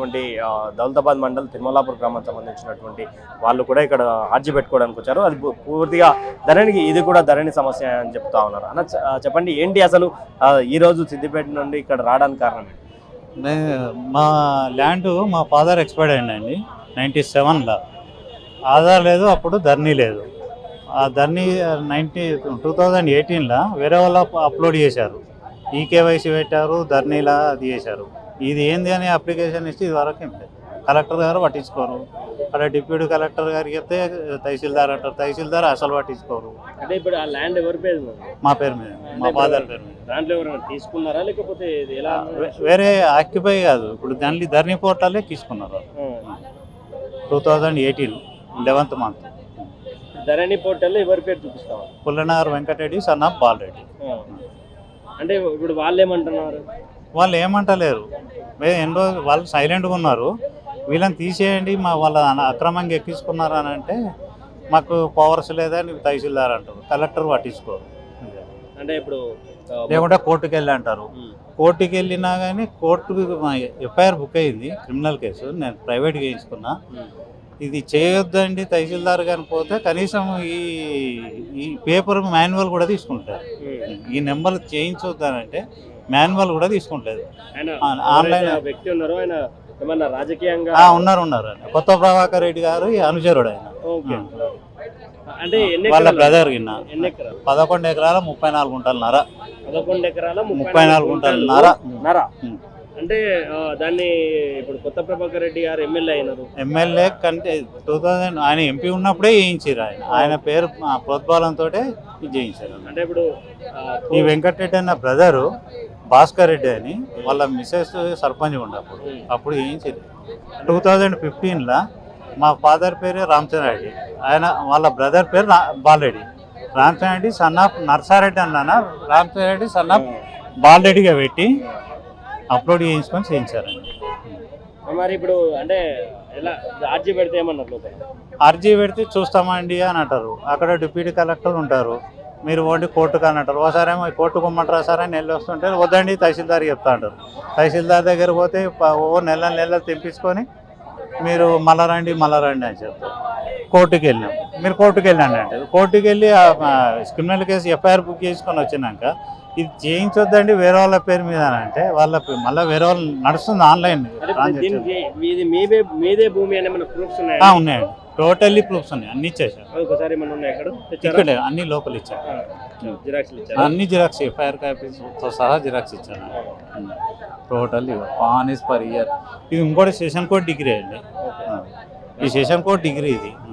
ఉన్నటువంటి దౌలతాబాద్ మండల్ తిరుమలాపూర్ గ్రామానికి సంబంధించినటువంటి వాళ్ళు కూడా ఇక్కడ ఆర్జీ పెట్టుకోవడానికి వచ్చారు. అది పూ- పూర్తిగా ధరణికి ఇది కూడా ధరణి సమస్య అని చెప్తా ఉన్నారు. అన్న చెప్పండి ఏంటి అసలు ఈరోజు సిద్దిపేట నుండి ఇక్కడ రావడానికి కారణం మా ల్యాండ్ మా ఫాదర్ ఎక్స్పైర్డ్ అయిందండి నైంటీ సెవెన్లో. ఆధార్ లేదు అప్పుడు ధర్నీ లేదు. ఆ ధర్నీ నైంటీ టూ థౌజండ్ ఎయిటీన్లో వేరే వాళ్ళు అప్లోడ్ చేశారు. ఈ కేవైసీ పెట్టారు ధర్నీలా అది చేశారు. ఇది ఏంది అని అప్లికేషన్ ఇస్తే ఇది వరకు ఏం లేదు. కలెక్టర్ గారు పట్టించుకోరు. అక్కడ డిప్యూటీ కలెక్టర్ గారికి చెప్తే తహసీల్దార్ అంటారు. తహసీల్దార్ అసలు పట్టించుకోరు. అంటే ఇప్పుడు ఆ ల్యాండ్ ఎవరి పేరు? మా పేరు మీద మా ఫాదర్ పేరు మీద. దాంట్లో ఎవరైనా తీసుకున్నారా? లేకపోతే ఎలా వేరే ఆక్యుపై కాదు. ఇప్పుడు దాన్ని ధర్నీ పోర్టలే తీసుకున్నారు. Two thousand eighteen eleventh month Dharani పోర్టల్లో ఎవరి పేరు చూపిస్తాం పుల్లనగర్ వెంకటరెడ్డి సన్ ఆఫ్ బాలరెడ్డి అంటే ఇప్పుడు వాళ్ళు ఏమంటున్నారు? వాళ్ళు ఏమంటలేరు. ఎన్ని రోజులు వాళ్ళు సైలెంట్గా ఉన్నారు. వీళ్ళని తీసేయండి మా వాళ్ళ అక్రమంగా ఎక్కించుకున్నారు అని అంటే మాకు పవర్స్ లేదా నీకు తహసీల్దార్ అంటారు. కలెక్టర్ పట్టించుకోరు. అంటే ఇప్పుడు లేకుంటే కోర్టుకి వెళ్ళి అంటారు. కోర్టుకి వెళ్ళినా కానీ కోర్టుకి ఎఫ్ఐఆర్ బుక్ అయింది క్రిమినల్ కేసు. నేను ప్రైవేట్గా వేయించుకున్నా ఇది చేయొద్దండి తహసీల్దార్ కానీ పోతే కనీసం ఈ ఈ పేపర్ మాన్యువల్ కూడా తీసుకుంటారు. ఈ నెంబర్ చేయించొద్దానంటే మాన్యువల్ కూడా తీసుకుంటలేదు ఆన్లైన్ వ్యక్తి ఉన్నారో ఆయన ఏమన్నా రాజకీయంగా ఉన్నారు ఉన్నారు కొత్త ప్రభాకర్ రెడ్డి గారు అనుచరుడు ఆయన. అంటే వాళ్ళ? బ్రదర్ ఎకరాలు? పదకొండు ఎకరాల ముప్పై నాలుగు గుంటలన్నర పదకొండు ఎకరాల ముప్పై నాలుగు గుంటలు నర. నర. అంటే దాన్ని ఇప్పుడు కొత్త ప్రభాకర్ రెడ్డి గారు ఎమ్మెల్యే అయినారు. ఎమ్మెల్యే కంటే టూ థౌజండ్ ఆయన ఎంపీ ఉన్నప్పుడే చేయించారు ఆయన. ఆయన పేరు ఇది చేయించారు. అంటే ఇప్పుడు ఈ వెంకటరెడ్డి అన్న బ్రదరు భాస్కర్ రెడ్డి అని వాళ్ళ మిస్సెస్ సర్పంచ్ ఉన్నప్పుడు ఉమ్. అప్పుడు చేయించారు టూ థౌజండ్ ఫిఫ్టీన్లో మా ఫాదర్ పేరు రామచంద్రారెడ్డి. ఆయన వాళ్ళ బ్రదర్ పేరు బాలరెడ్డి. రామచంద్రారెడ్డి సన్ ఆఫ్ నర్సారెడ్డి అన్న రామచంద్రారెడ్డి సన్ ఆఫ్ బాలరెడ్డిగా పెట్టి అప్లోడ్ చేయించుకొని చేయించారండి. మరి ఇప్పుడు అంటే ఎలా ఆర్జీ పెడితే ఏమన్నారు అర్జీ పెడితే చూస్తామండి అని అంటారు. అక్కడ డిప్యూటీ కలెక్టర్ ఉంటారు. మీరు ఓన్లీ కోర్టుకు అని అంటారు. ఒకసారి ఏమో కోర్టుకు ఇమ్మంటారా సార్ అని వెళ్ళి వస్తుంటే వద్దండి తహసీల్దార్ చెప్తా అంటారు. తహసీల్దార్ దగ్గర పోతే ఓ నెల నెలలు తెప్పించుకొని మీరు మళ్ళా రండి మళ్ళా రండి అని చెప్తారు. కోర్టుకి వెళ్ళాం. మీరు కోర్టుకి వెళ్ళండి అంటే కోర్టుకి వెళ్ళి క్రిమినల్ కేసు ఎఫ్ఐఆర్ బుక్ చేసుకొని వచ్చినాక ఇది చేయించొద్దండి వేరే వాళ్ళ పేరు మీద అని అంటే వాళ్ళ మళ్ళీ వేరే వాళ్ళు నడుస్తుంది ఆన్లైన్ ఉన్నాయండి. టోటల్లీ ప్రూఫ్స్ ఉన్నాయి. అన్ని ఇచ్చేసారు ఒకసారి ఇక్కడే? అన్ని లోపల ఇచ్చారు. అన్ని జిరాక్స్ ఎఫ్ఐఆర్ కాపీస్తో సహా జిరాక్స్ ఇచ్చాను. Total pan is per year. ఇది ఇంకోటి సెషన్ కోడ్ డిగ్రీ అండి. ఈ సెషన్ కోడ్ డిగ్రీ ఇది.